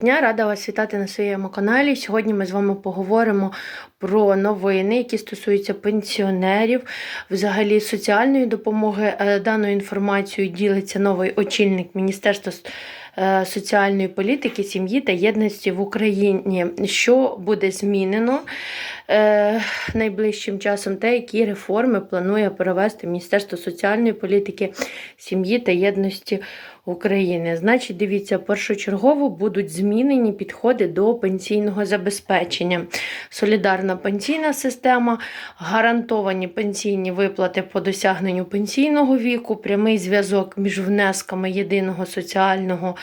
Дня рада вас вітати на своєму каналі. Сьогодні ми з вами поговоримо про новини, які стосуються пенсіонерів, взагалі соціальної допомоги. Е, Даною інформацією ділиться новий очільник Міністерства е, соціальної політики, сім'ї та єдності в Україні. Що буде змінено е, найближчим часом, та які реформи планує провести Міністерство соціальної політики, сім'ї та єдності. Значить, дивіться, першочергово будуть змінені підходи до пенсійного забезпечення. Солідарна пенсійна система, гарантовані пенсійні виплати по досягненню пенсійного віку, прямий зв'язок між внесками єдиного соціального.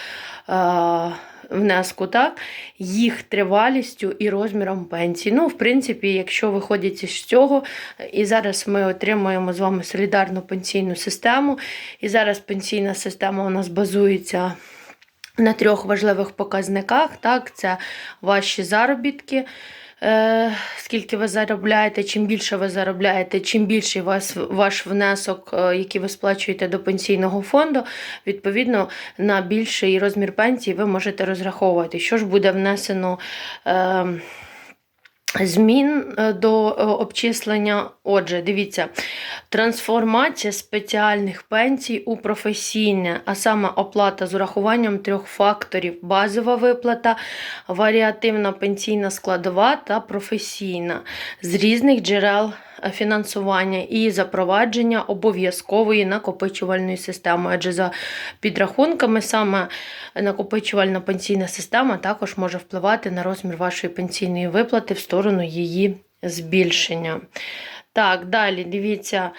е, Внеску, так, їх тривалістю і розміром пенсії. Ну, в принципі, якщо виходять із цього, і зараз ми отримуємо з вами солідарну пенсійну систему, і зараз пенсійна система у нас базується на трьох важливих показниках. Так, це ваші заробітки. Е, скільки ви заробляєте, чим більше ви заробляєте, чим більший вас, ваш внесок, е, який ви сплачуєте до пенсійного фонду, відповідно на більший розмір пенсії ви можете розраховувати. Що ж буде внесено е, змін е, до е, обчислення? Отже, дивіться, трансформація спеціальних пенсій у професійне, а саме оплата з урахуванням трьох факторів: базова виплата, варіативна пенсійна складова та професійна з різних джерел фінансування і запровадження обов'язкової накопичувальної системи. Адже за підрахунками саме накопичувальна пенсійна система також може впливати на розмір вашої пенсійної виплати в сторону її збільшення. Так, далі дивіться.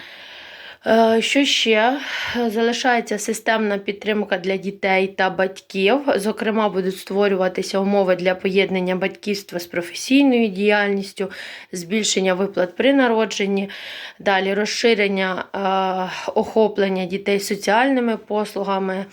Е, Що ще? Залишається системна підтримка для дітей та батьків. Зокрема, будуть створюватися умови для поєднання батьківства з професійною діяльністю, збільшення виплат при народженні, далі розширення е, охоплення дітей соціальними послугами.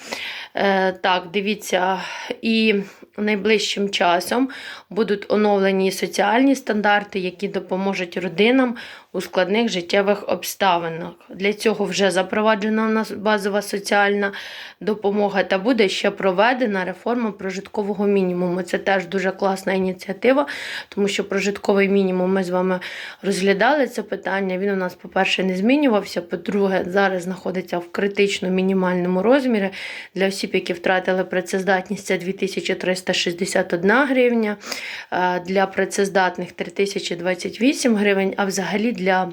Е, Так, дивіться, і найближчим часом будуть оновлені соціальні стандарти, які допоможуть родинам у складних життєвих обставинах. Для цього вже запроваджена у нас базова соціальна допомога та буде ще проведена реформа прожиткового мінімуму. Це теж дуже класна ініціатива, тому що прожитковий мінімум ми з вами розглядали це питання. Він у нас, по-перше, не змінювався. По-друге, зараз знаходиться в критично мінімальному розмірі. Для осіб, які втратили працездатність, це 2361 гривня. Для працездатних 3028 гривень, а взагалі для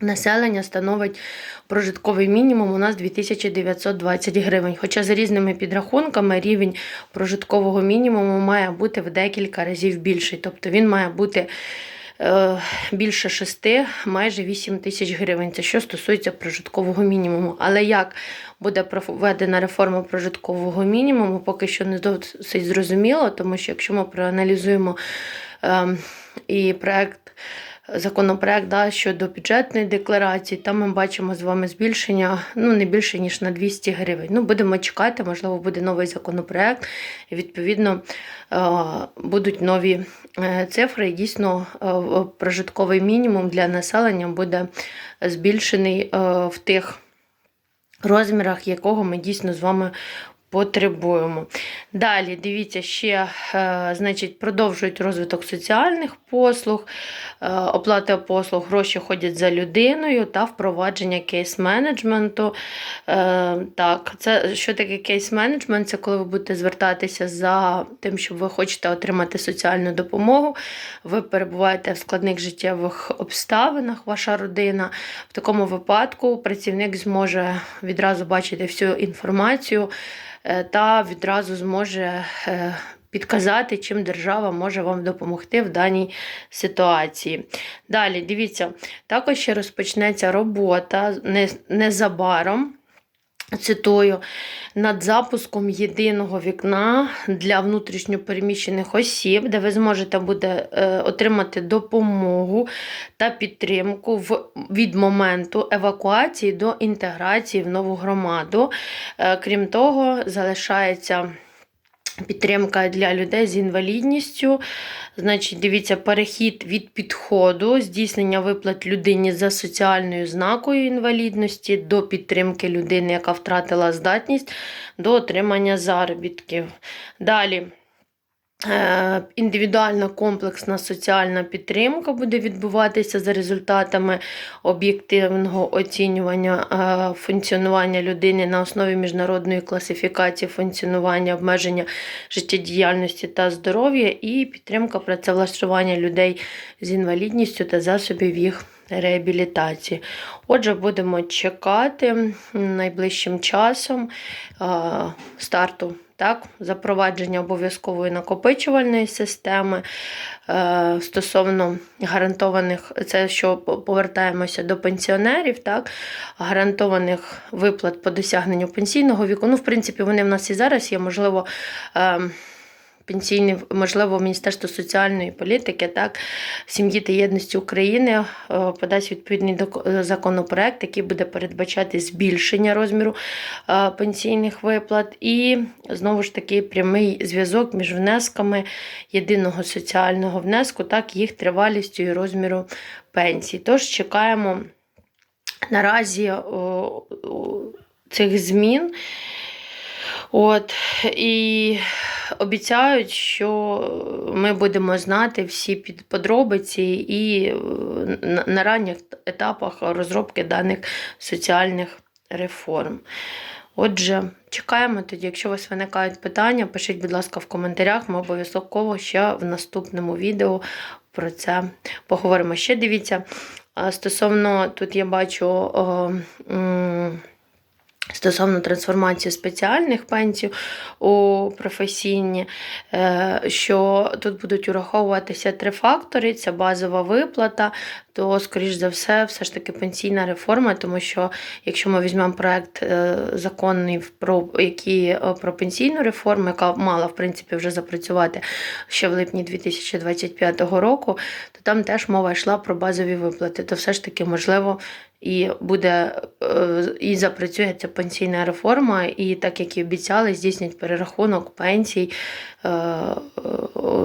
населення становить прожитковий мінімум у нас 2920 гривень. Хоча за різними підрахунками рівень прожиткового мінімуму має бути в декілька разів більший. Тобто він має бути більше 6, майже 8 тисяч гривень. Це що стосується прожиткового мінімуму. Але як буде проведена реформа прожиткового мінімуму, поки що не досить зрозуміло, тому що якщо ми проаналізуємо ем, і проект. Законопроект да, щодо бюджетної декларації, там ми бачимо з вами збільшення ну, не більше, ніж на 200 гривень. Ну, будемо чекати, можливо, буде новий законопроект, і відповідно е, будуть нові е, цифри. І дійсно, е, прожитковий мінімум для населення буде збільшений в тих розмірах, якого ми дійсно з вами потребуємо. Далі, дивіться, ще е, значить, продовжують розвиток соціальних послуг, е, оплата послуг, гроші ходять за людиною та впровадження кейс-менеджменту. Е, так, це що таке кейс-менеджмент? Це коли ви будете звертатися за тим, що ви хочете отримати соціальну допомогу. Ви перебуваєте в складних життєвих обставинах, ваша родина. В такому випадку працівник зможе відразу бачити всю інформацію та відразу зможе е, підказати, чим держава може вам допомогти в даній ситуації. Далі, дивіться, також ще розпочнеться робота не- незабаром. Цитую, над запуском єдиного вікна для внутрішньопереміщених осіб, де ви зможете буде е, отримати допомогу та підтримку в, від моменту евакуації до інтеграції в нову громаду. Е, крім того, залишається. Підтримка для людей з інвалідністю. Значить, дивіться, перехід від підходу, здійснення виплат людині за соціальною знакою інвалідності до підтримки людини, яка втратила здатність до отримання заробітків. Далі. Е, Індивідуальна комплексна соціальна підтримка буде відбуватися за результатами об'єктивного оцінювання е, функціонування людини на основі міжнародної класифікації функціонування обмеження життєдіяльності та здоров'я і підтримка працевлаштування людей з інвалідністю та засобів їх реабілітації. Отже, будемо чекати найближчим часом е, старту так, запровадження обов'язкової накопичувальної системи е, стосовно гарантованих, це що повертаємося до пенсіонерів, так, гарантованих виплат по досягненню пенсійного віку. Ну, в принципі, вони в нас і зараз є, можливо. Е, Пенсійний, можливо, Міністерство соціальної політики, так, сім'ї та єдності України е, подасть відповідний законопроект, який буде передбачати збільшення розміру е, пенсійних виплат, і знову ж таки прямий зв'язок між внесками єдиного соціального внеску, так їх тривалістю і розміру пенсій. Тож чекаємо наразі цих змін. От, і обіцяють, що ми будемо знати всі подробиці і е, на- ранніх етапах розробки даних соціальних реформ. Отже, чекаємо тоді. Якщо у вас виникають питання, пишіть, будь ласка, в коментарях. Ми обов'язково ще в наступному відео про це поговоримо. Ще дивіться, стосовно тут я бачу. о, Стосовно трансформації спеціальних пенсій у професійні, е, що тут будуть ураховуватися три фактори: це базова виплата, то, скоріш за все, все ж таки пенсійна реформа, тому що якщо ми візьмемо проект е, законний про який е, про пенсійну реформу, яка мала в принципі вже запрацювати ще в липні 2025 року, то там теж мова йшла про базові виплати. То все ж таки можливо і буде е, і запрацює ця пенсійна реформа, і так як і обіцяли, здійснять перерахунок пенсій е,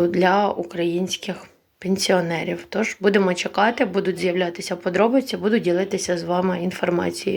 для українських пенсіонерів. Тож будемо чекати, будуть з'являтися подробиці, буду ділитися з вами інформацією.